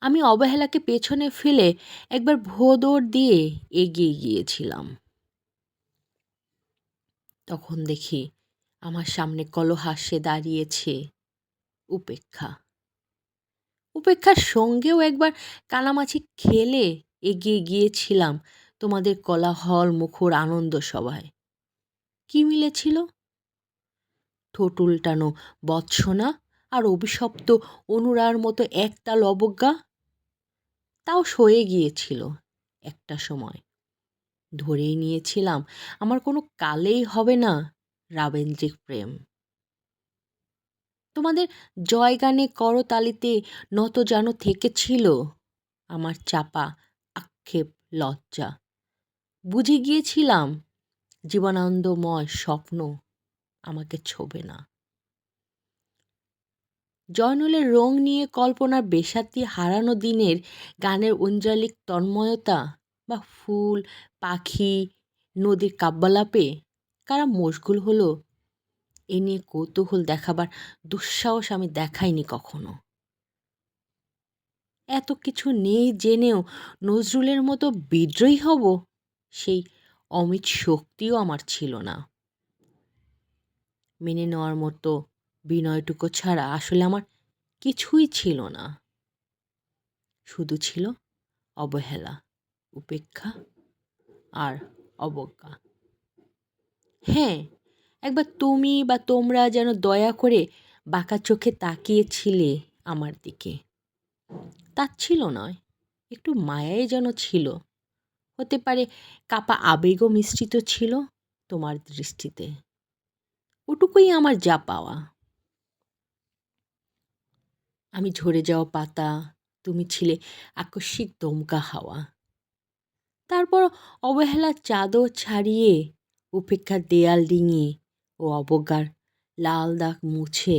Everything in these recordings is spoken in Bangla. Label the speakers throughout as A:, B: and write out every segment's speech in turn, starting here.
A: আমি অবহেলাকে পেছনে ফেলে একবার ভোদৌড় দিয়ে এগিয়ে গিয়েছিলাম। তখন দেখি আমার সামনে কলহাস্যে দাঁড়িয়েছে উপেক্ষা। উপেক্ষার সঙ্গেও একবার কানামাছি খেলে এগিয়ে গিয়েছিলাম তোমাদের কলাহল মুখর আনন্দ সভায়। কি মিলেছিল? ঠোঁট উল্টানো বৎসনা আর অভিশপ্ত অনুরার মতো একতাল অবজ্ঞা? তাও সয়ে গিয়েছিল একটা সময়। ধরেই নিয়েছিলাম, আমার কোনো কালেই হবে না রাবেন্দ্রিক প্রেম। তোমাদের জয়গানে করতালিতে নত যেন থেকেছিল আমার চাপা, আক্ষেপ, লজ্জা। বুঝে গিয়েছিলাম, জীবনানন্দময় স্বপ্ন আমাকে ছোবে না। জয়নুলের রং নিয়ে কল্পনার বেসাতি হারানো দিনের গানের ঐন্দ্রালিক তন্ময়তা বা ফুল, পাখি, নদীর কাব্যালাপে কারা মশগুল হলো, এ নিয়ে কৌতূহল দেখাবার দুঃসাহস আমি দেখাইনি কখনো। এত কিছু নেই জেনেও নজরুলের মতো বিদ্রোহী হব সেই অমিত শক্তিও আমার ছিল না। মেনে নেওয়ার মতো বিনয়টুকু ছাড়া আসলে আমার কিছুই ছিল না। শুধু ছিল অবহেলা, উপেক্ষা আর অবজ্ঞা। হ্যাঁ একবার তুমি বা তোমরা যেন দয়া করে বাঁকা চোখে তাকিয়েছিলে আমার দিকে। তার ছিল নয়, একটু মায়াই যেন ছিল। হতে পারে কাপা আবেগও মিশ্রিত ছিল তোমার দৃষ্টিতে। ওটুকুই আমার যা পাওয়া। আমি ঝরে যাওয়া পাতা, তুমি ছিলে আকস্মিক দমকা হাওয়া। তারপর অবহেলার চাদর ছাড়িয়ে উপেক্ষার দেয়াল ডিঙিয়ে ও অবজ্ঞার লাল দাগ মুছে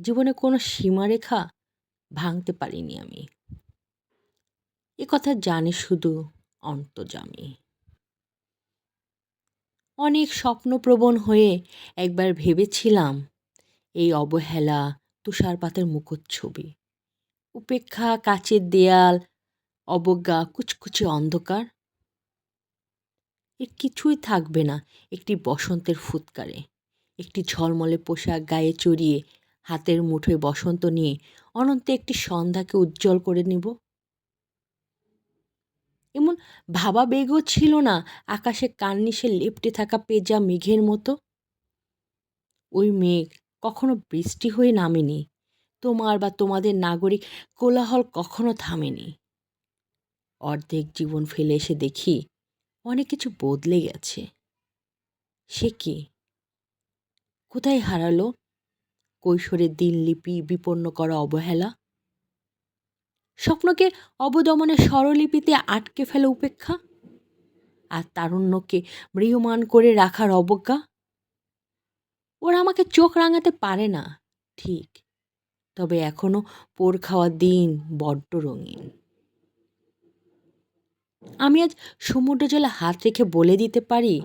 A: জীবনে কোনো সীমারেখা ভাঙতে পারিনি আমি। এ কথা জানে শুধু অন্তজামি অনেক স্বপ্নপ্রবণ হয়ে একবার ভেবেছিলাম, এই অবহেলা তুষারপাতের মুখচ্ছবি উপেক্ষা, কাচের দেয়াল, অবজ্ঞা, কুচকুচে অন্ধকার। এর কিছুই থাকবে না একটি বসন্তের ফুৎকারে। একটি ঝলমলে পোশাক গায়ে চড়িয়ে, হাতের মুঠোয় বসন্ত নিয়ে অনন্ত একটি সন্ধ্যাকে উজ্জ্বল করে নেব। এমন ভাবা বেগও ছিল না আকাশে কার্নিশে লেপটে থাকা পেজা মেঘের মতো। ওই মেঘ কখনো বৃষ্টি হয়ে নামেনি। তোমার বা তোমাদের নাগরিক কোলাহল কখনো থামেনি। অর্ধেক জীবন ফেলে এসে দেখি অনেক কিছু বদলে গেছে। সে কি? কোথায় হারালো? কৈশোরের দিনলিপি বিপন্ন করা অবহেলা? স্বপ্নকে অবদমনের স্বরলিপিতে আটকে ফেলে উপেক্ষা? আর তারুণ্যকে মৃয়মান করে রাখার অবজ্ঞা? ওরা আমাকে চোখ রাঙাতে পারে না। ঠিক। তবে এখনও পোর খাওয়ার দিন বড্ড রঙিন। আমি আজ সমুদ্র জলে হাত রেখে বলে দিতে পারি,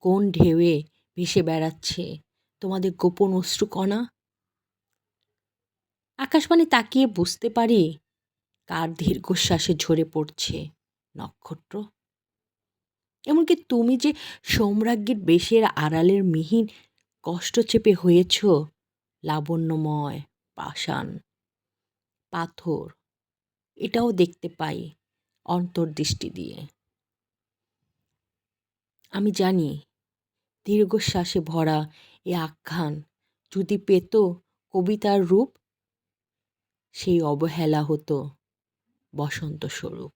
A: কোন ঢেউয়ে ভেসে বেড়াচ্ছে তোমাদের গোপন অশ্রুকণা? আকাশবাণী তাকিয়ে বুঝতে পারি, কার দীর্ঘশ্বাসে ঝরে পড়ছে নক্ষত্র? এমনকি তুমি যে সম্রাজ্ঞীর বেশের আড়ালের মিহিন কষ্ট চেপে হয়েছ? লাবণ্যময়, পাষাণ, পাথর, এটাও দেখতে পাই অন্তর্দৃষ্টি দিয়ে। আমি জানি, দীর্ঘশ্বাসে ভরা এ আখ্যান যদি পেত কবিতার রূপ, সেই অবহেলা হতো বসন্ত স্বরূপ।